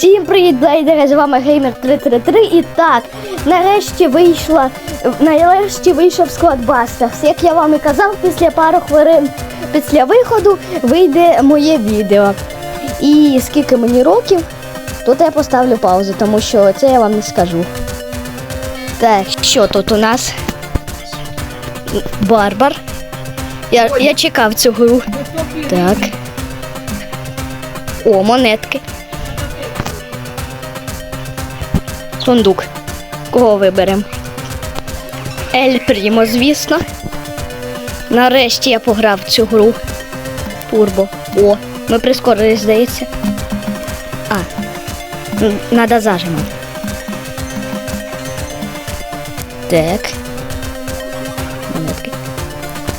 Всім привіт, блейдери! З вами Геймер 333 І так, нарешті вийшла, нарешті вийшов склад Бастерс. Як я вам і казав, після пару хвилин після виходу вийде моє відео. І скільки мені років, тут я поставлю паузу, тому що це я вам не скажу. Так, що тут у нас? Барбар. Я, я чекав цю гру. Так. О, монетки. Сундук. Кого виберемо? Ель Прімо, звісно. Нарешті я пограв цю гру. Турбо. О, ми прискорились, здається. А. Надо зажимом. Так. Монетки.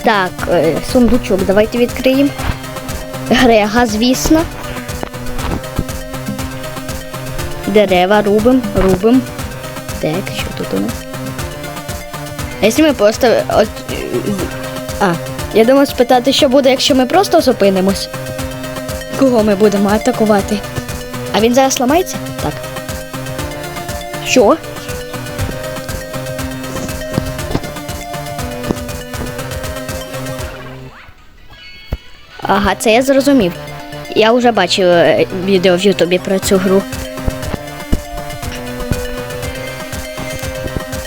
Так, е, сундучок, давайте відкриємо. Грега, звісно. Дерева рубим, рубим. Так, що тут у нас? А якщо ми. От, а, я думав спитати, що буде, якщо ми просто зупинимось. Кого ми будемо атакувати? А він зараз ламається? Так. Що? Ага, це я зрозумів. Я вже бачив е, відео в Ютубі про цю гру.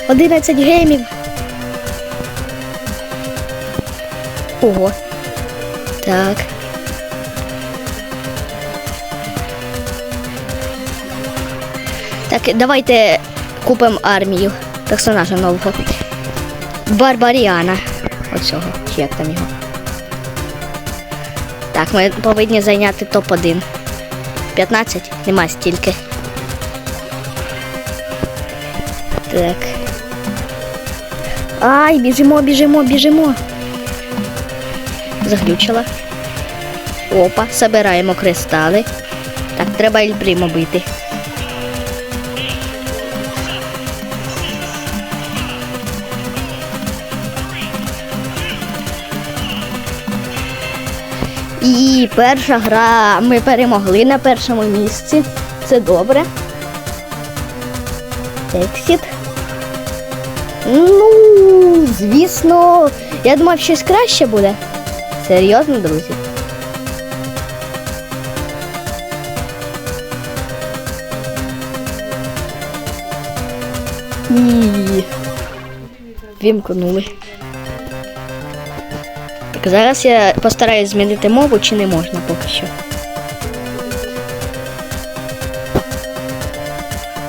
11 геймів. Ого. Так. Так, давайте купимо армію персонажа нового. Барбаріана. Оцього. Чи як там його? Так, ми повинні зайняти топ-1. 15? Нема стільки. Так. Ай, біжимо, біжимо, біжимо. Заглючила. Опа, забираємо кристали. Так, треба Ельбрімо бити. І перша гра ми перемогли на першому місці. Це добре. Ексіт. Ну, звісно, я думав, щось краще буде. Серйозно, друзі. Вімкнули. Так, зараз я постараюсь змінити мову, чи не можна поки що.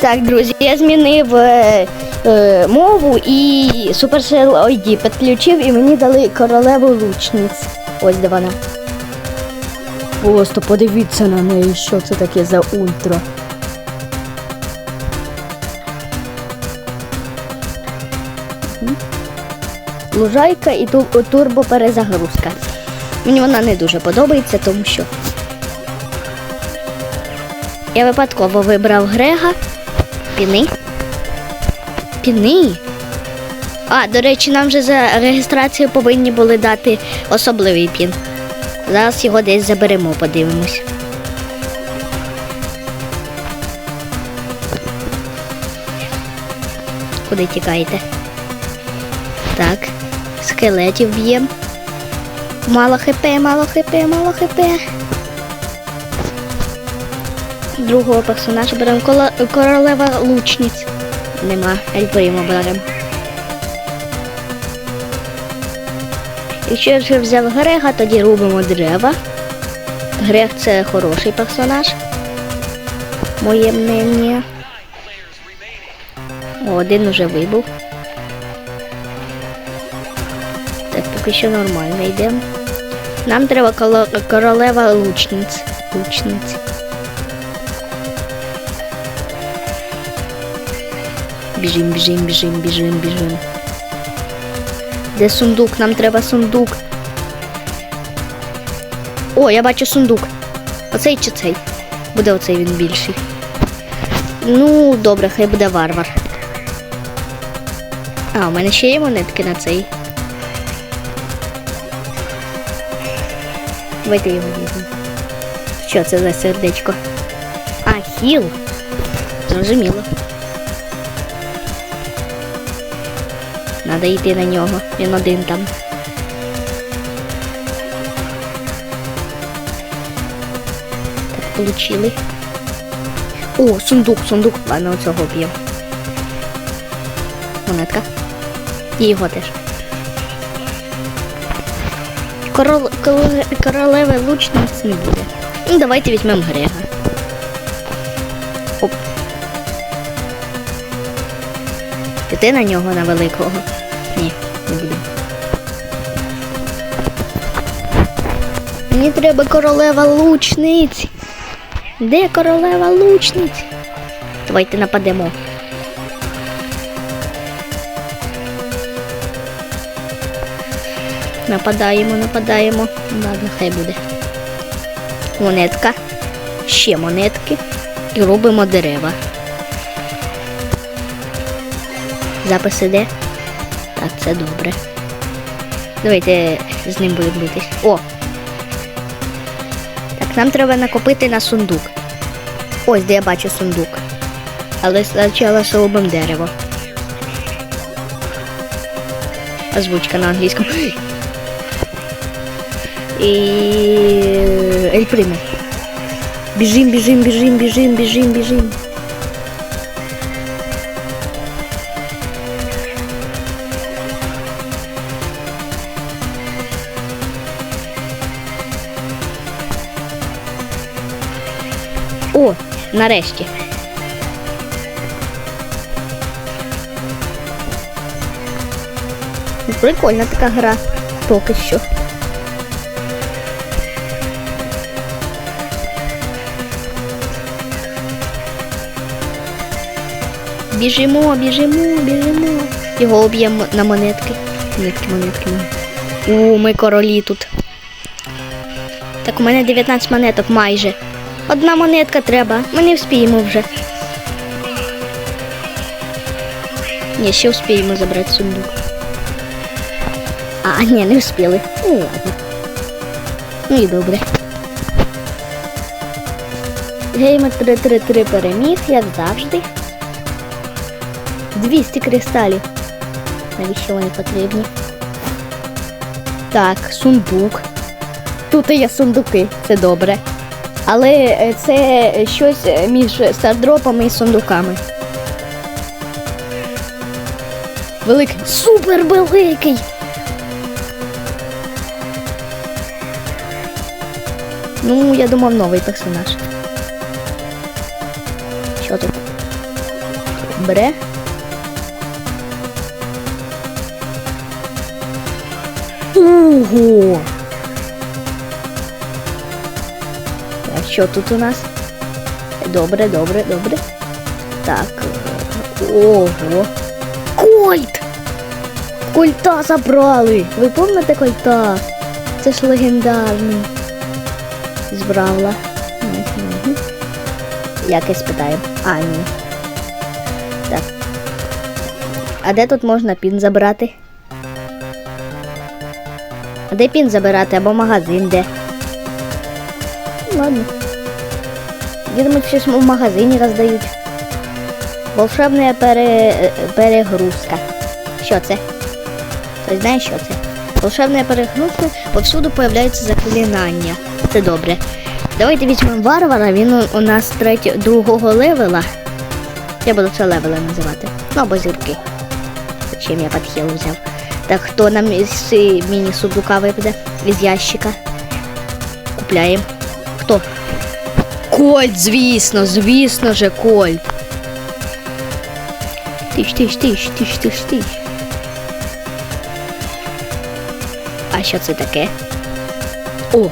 Так, друзі, я змінив е, мову і Supercell ID підключив і мені дали королеву лучниць. Ось де вона. Просто подивіться на неї, що це таке за ультра. Лужайка і турбоперезагрузка. Мені вона не дуже подобається, тому що я випадково вибрав Грега. Піни. Піни. А, до речі, нам вже за реєстрацію повинні були дати особливий пін. Зараз його десь заберемо, подивимось. Куди тікаєте? Так, скелетів б'єм. Мало хп, мало хп, мало хп. Другого персонажа беремо королева лучниць. Нема, Ельпримо беремо. Якщо я вже взяв Грега, тоді робимо дерева. Грег це хороший персонаж. Моє мнення. О, один уже вибув. Так, поки що нормально йдемо. Нам треба королева лучниць. Лучниць. Біжим, біжим, біжим, біжим, біжим. Де сундук? Нам треба сундук. О, я бачу сундук. Оцей чи цей? Буде оцей він більший. Ну, добре, хай буде варвар. А, у мене ще є монетки на цей. Давайте його візьмемо. Що це за сердечко? А, хіл. Зрозуміло. Надо йти на нього. Він один там. Так, получили. О, сундук, сундук. Ладно, оцього б'ємо. Монетка. І його теж. Корол, короле- королеви лучниць не буде. Ну, давайте візьмемо Грега. Оп. Піти на нього на великого. Мені треба королева лучниць. Де королева лучниць? Давайте нападемо. Нападаємо, нападаємо. Ладно, хай буде. Монетка. Ще монетки. І робимо дерева. Запис іде. Так, це добре. Давайте з ним будемо битись. О! Нам треба накопити на сундук. Ось де я бачу сундук. Але спочатку солобом дерево. Озвучка на англійському. І Ель Приме. Біжим, біжим, біжим, біжим, біжим, біжим. Нарешті. Прикольна така гра. Поки що. Біжимо, біжимо, біжимо. Його об'ємо на монетки. Монетки, монетки. О, ми королі тут. Так, у мене 19 монеток майже. Одна монетка треба. Ми не вспіємо вже. Ні, ще вспіємо забрати сундук. А, ні, не вспіли. Ну ладно. Ну і добре. Геймер 333 переміг, як завжди. 200 кристалів. Навіщо вони потрібні? Так, сундук. Тут є сундуки, це добре. Але е, це щось е, між стардропами і сундуками. Великий. Супер великий! Ну, я думав, новий персонаж. Що тут? Бере? Ого! Що тут у нас? Добре, добре, добре. Так. Ого. Кольт! Кольта забрали! Ви пам'ятаєте кольта? Це ж легендарний. З Бравла. Мгм. Якось питаю. А, ні. Так. А де тут можна пін забрати? А де пін забирати або магазин де? Ладно. Я думаю, щось в магазині роздають. Волшебна пере... перегрузка. Що це? Хтось знає, що це? Волшебна перегрузка, повсюду появляються заклинання. Це добре. Давайте візьмемо варвара, він у- нас третього, другого левела. Я буду це левела називати. Ну або зірки. Зачем я подхил взяв? Так, хто нам із міні-сундука випаде? Із ящика. Купляємо. Хто? Кольт, звісно, звісно же, Кольт. Тиш, тиш, тиш, тиш, тиш, тиш. А що це таке? О.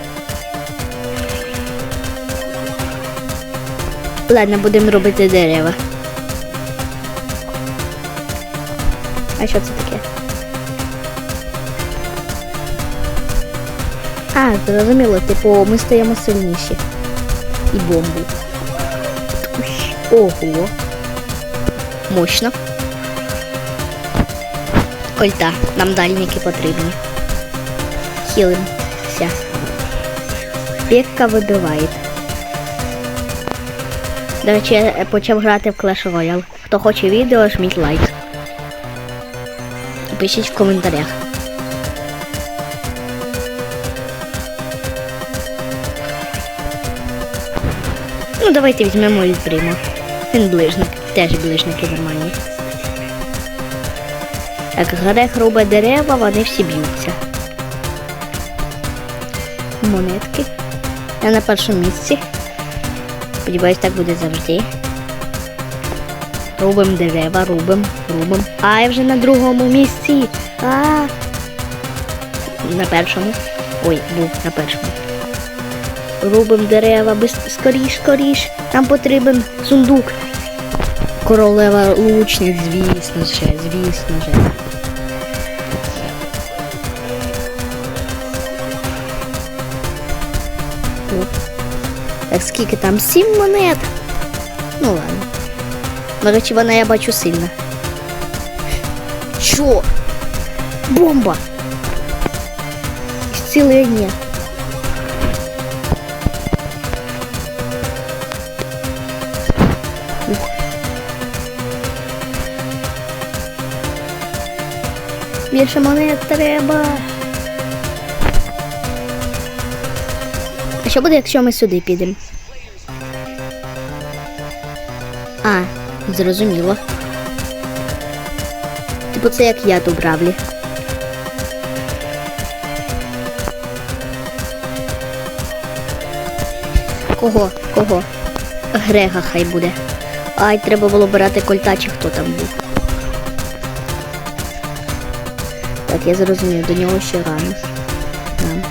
Ладно, будемо робити дерева. А що це таке? А, зрозуміло, типу, ми стаємо сильніші. І бомбу. Ого. Мощно. Кольта, нам дальники потрібні. Хілимся. Пекка вибиває. До речі, почав грати в Clash Royale. Хто хоче відео, жміть лайк. І пишіть в коментарях. Ну, давайте візьмемо Ельпрімо. Він ближник, теж ближники нормальні. Як грех рубе дерева, вони всі б'ються. Монетки. Я на першому місці. Сподіваюсь, так буде завжди. Рубим дерева, рубим, рубим. А я вже на другому місці. А, -а, а На першому. Ой, був на першому. Рубим дерева, без... скоріш, скоріш. Нам потрібен сундук. Королева лучниць, звісно же, звісно же. Так скільки там? Сім монет. Ну ладно. До речі, вона я бачу сильна. Чо? Бомба! Ух. Більше монет треба. А що буде, якщо ми сюди підемо? А, зрозуміло. Типу це як я тут бравлі. Кого? Кого? Грега хай буде. Ай, треба було брати кольта, чи хто там був. Я зрозумів, до нього ще рано. Нам.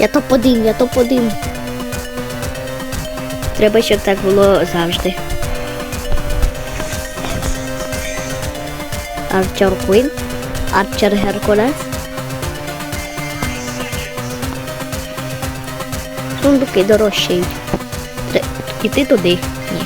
Я топ-1, я топ-1. Треба, щоб так було завжди. Арчер Квін, Арчер Геркулес. Сундуки дорожчають. Іти туди. Ні.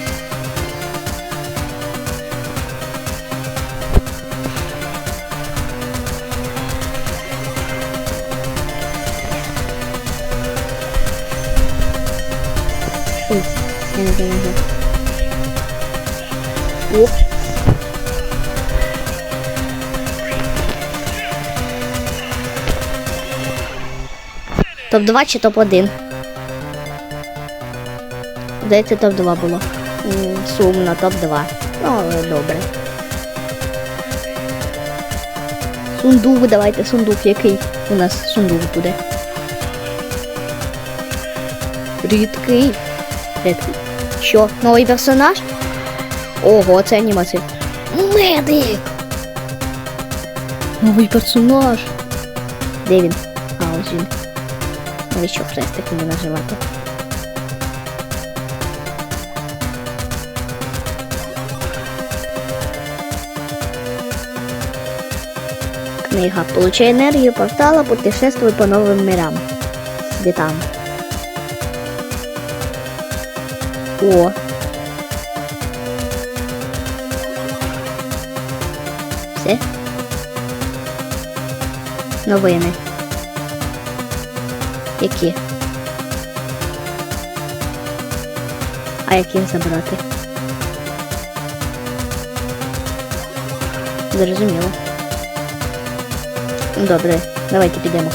Ой, я не знаю. Оп. Топ-2 чи топ-1? Здається, топ-2 було. Сумно, топ-2. Ну, але добре. Сундук, давайте сундук, який у нас сундук буде. Рідкий. Рідкий. Що, новий персонаж? Ого, це анімація. Медик! Новий персонаж. Де він? А, ось він. Навіщо хрестик мені наживати? Книга. Получай энергию портала, путешествуй по новым мирам. Где там? О. Все? Новини. Які? А як їх забрати? Зрозуміло. Добре, давайте підемо.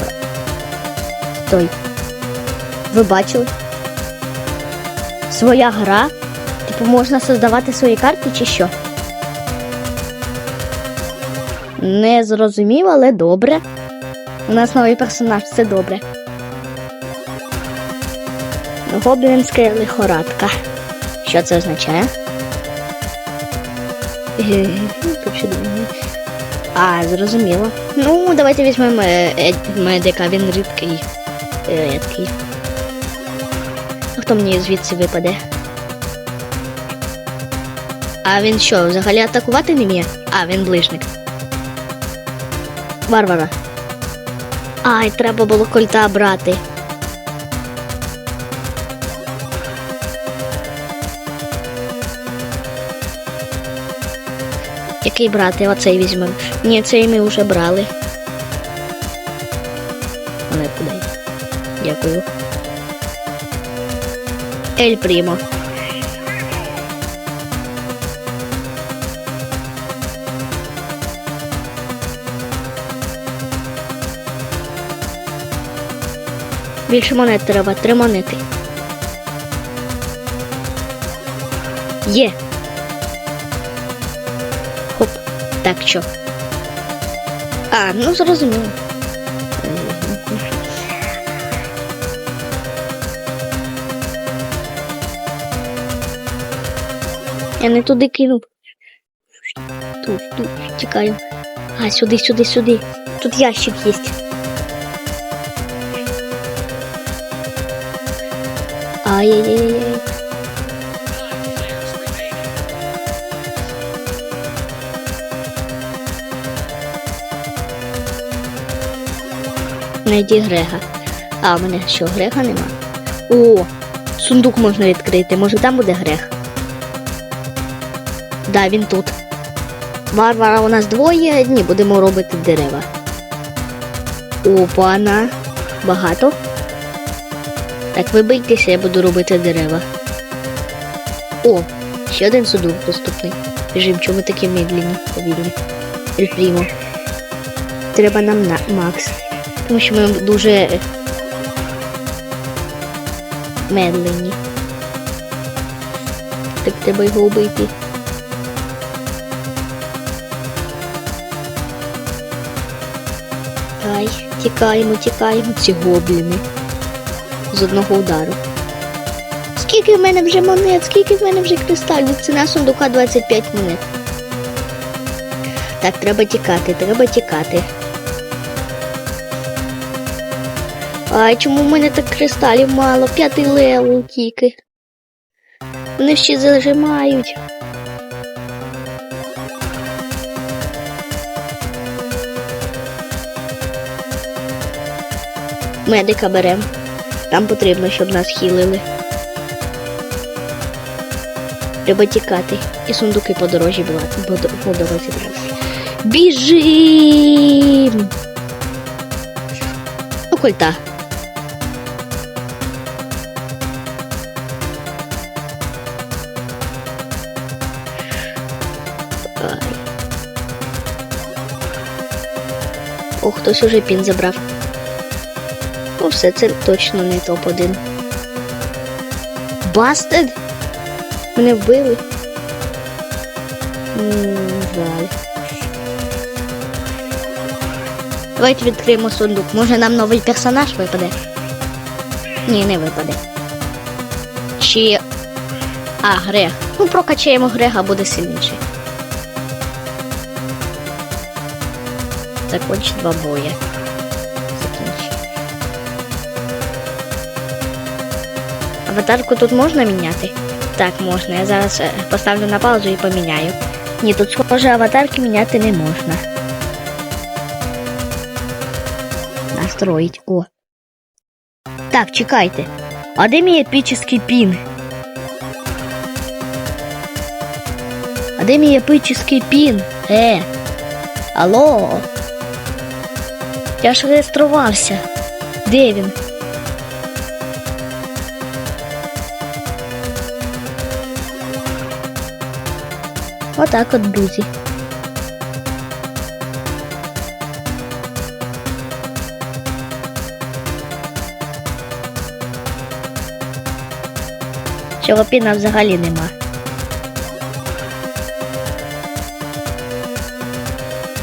Стой. Ви бачили? Своя гра? Типу можна создавати свої карти чи що? Не зрозумів, але добре. У нас новий персонаж, це добре. Гоблінська лихорадка. Що це означає? Тут ще думаю. А, зрозуміло. Ну, давайте візьмемо е, е, медика, він рідкий. Е, Рідкий. Хто мені звідси випаде? А він що, взагалі атакувати не вміє? А, він ближник. Варвара. Ай, треба було кольта брати. Який брати? Оцей візьмемо. Ні, цей ми вже брали. Монетку дай. Дякую. Ель Прімо. Більше монет треба, три монети. Є. що. А, ну зрозуміло. Я не туди кинув. Тут, тут, тікаю. А, сюди, сюди, сюди. Тут ящик є. Ай-яй-яй-яй. Найди Грега. А, у мене що, Грега нема? О, сундук можна відкрити. Може там буде Грег? Да, він тут. Варвара у нас двоє, ні, будемо робити дерева. Опана. Багато. Так, вибийтеся, я буду робити дерева. О, ще один сундук доступний. Біжим, чому такі медленні, повільні. Ельфрімо. Треба нам на Макс. Тому що ми дуже медленні. Так треба його вбити. Ай, тікаємо, тікаємо, ці гобліни. З одного удару. Скільки в мене вже монет, скільки в мене вже кристалів? Ціна сундука 25 монет. Так, треба тікати, треба тікати. Ай, чому в мене так кристалів мало? П'ятий левел тільки. Вони всі зажимають. Медика берем. Там потрібно, щоб нас хілили. Треба тікати. І сундуки по дорожі була. По, дорозі брати. Біжим! Ну. О, хтось уже пін забрав. Ну, все, це точно не топ-1. Бастед? Мене вбили. Жаль. Давайте відкриємо сундук. Може нам новий персонаж випаде? Ні, не випаде. Чи. А, Грег. Ну, прокачаємо Грега, буде сильніший. Закончить два бої. Закінчить. Аватарку тут можна міняти? Так, можна. Я зараз е, поставлю на паузу і поміняю. Ні, тут схоже аватарки міняти не можна. Настроїть. О. Так, чекайте. А де мій епічний пін? А де мій епічний пін? Е. Алло. Я ж реєструвався. Де він? Отак от, друзі. Цього піна взагалі нема.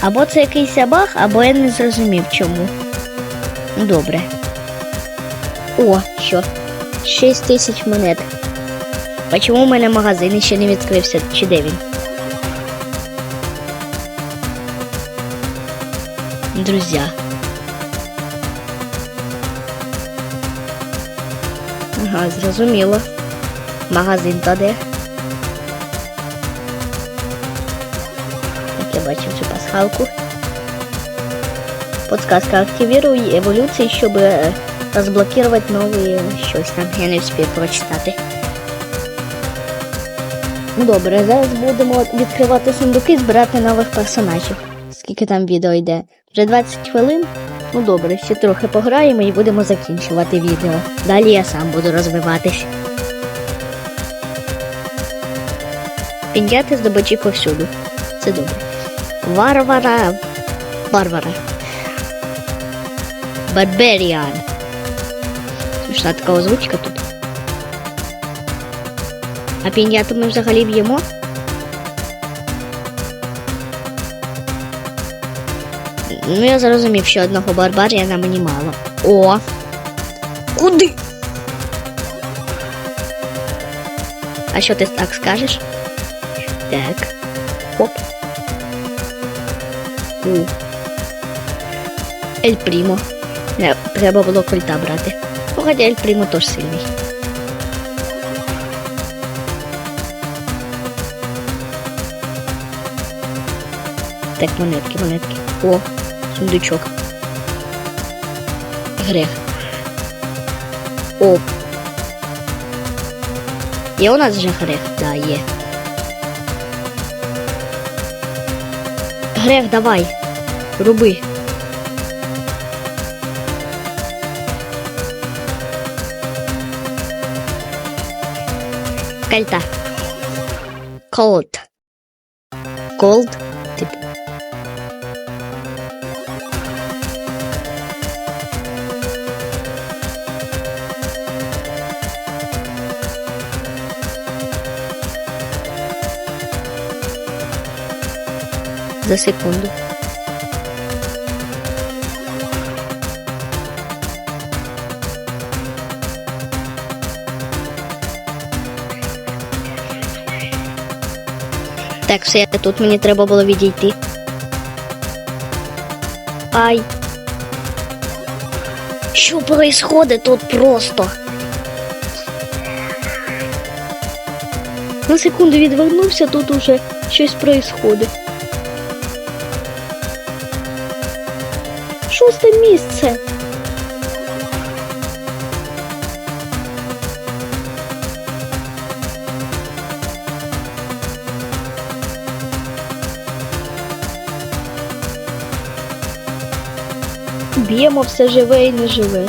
Або це якийсь баг, або я не зрозумів чому. Добре. О, що? 6 тисяч монет. А чому у мене магазин ще не відкрився? Чи де він? Друзі. Ага, зрозуміло. Магазин та де? Як я бачив цю пасхалку. Подсказка активируй еволюції, щоб е, розблокувати нові щось там. Я не встиг прочитати. Добре, зараз будемо відкривати сундуки збирати нових персонажів. Скільки там відео йде? Вже 20 хвилин? Ну добре, ще трохи пограємо і будемо закінчувати відео. Далі я сам буду розвиватись. Підняти здобичі повсюду. Це добре. Варвара. Варвара. Барберіан. Смішна така озвучка тут. А піняту ми взагалі б'ємо? Ну, я зрозумів, що одного барбаріана мені мало. О! Куди? А що ти так скажеш? Так. Хоп. У. Ель Прімо. Не, треба було кольта брати. Хоча Ель Прімо теж сильний. Так, монетки, монетки. О, сундучок. Грех. О. Є у нас вже грех? Да, є. Грех, давай. Руби. Кальта. Cold. Cold. За секунду. Так, все, тут мені треба було відійти. Ай. Що происходит тут просто? На секунду відвернувся, тут уже щось происходит. Шосте місце. Б'ємо все живе і неживе.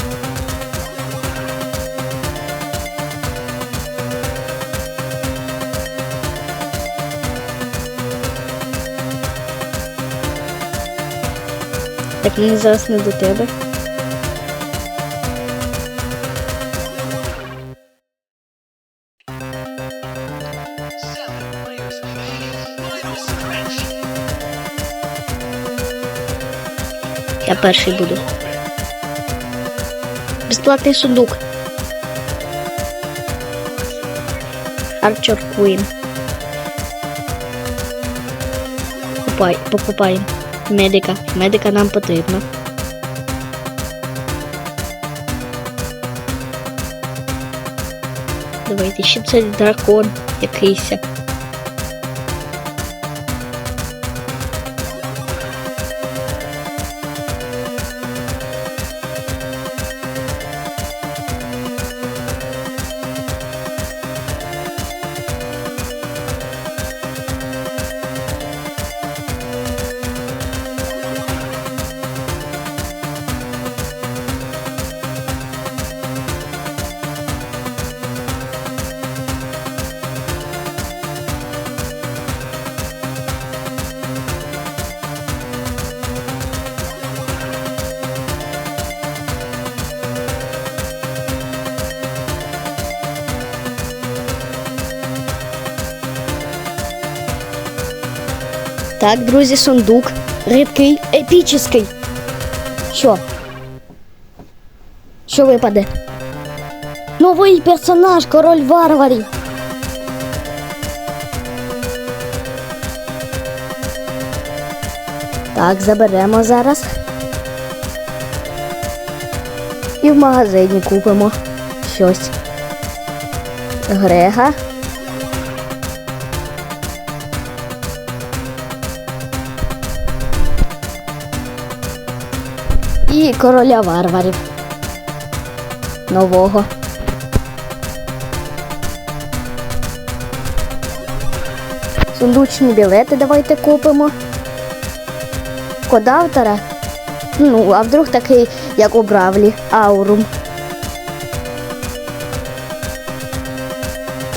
Мені зараз не до тебе. Я перший буду. Безплатний сундук. Арчер Queen. Купай, покупаємо. Медика. Медика нам потрібно. Давайте ще це дракон якийсь. Так, друзі, сундук. Рідкий, епічний. Що? Що випаде? Новий персонаж, король варварів. Так, заберемо зараз. І в магазині купимо щось. Грега. І короля варварів. Нового. Сундучні білети давайте купимо. Код автора. Ну, а вдруг такий, як у Бравлі, Аурум.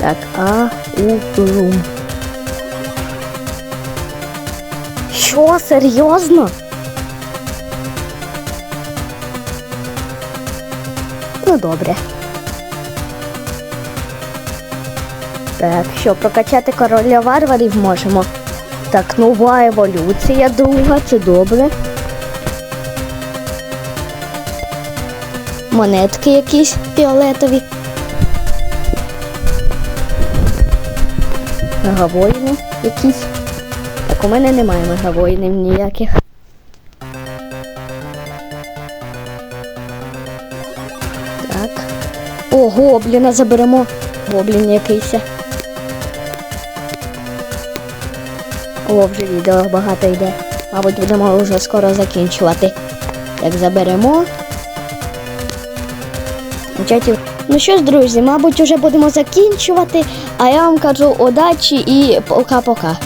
Так, Аурум. Що, серйозно? Ну, добре. Так, що, прокачати короля варварів можемо. Так, нова еволюція друга, це добре. Монетки якісь фіолетові. Мегавоїни якісь. Так, у мене немає мегавоїнів ніяких. Гобліна заберемо. Гоблін якийсь. О, вже відео багато йде. Мабуть, будемо вже скоро закінчувати. Так, заберемо. Ну що ж, друзі, мабуть, вже будемо закінчувати. А я вам кажу удачі і пока-пока.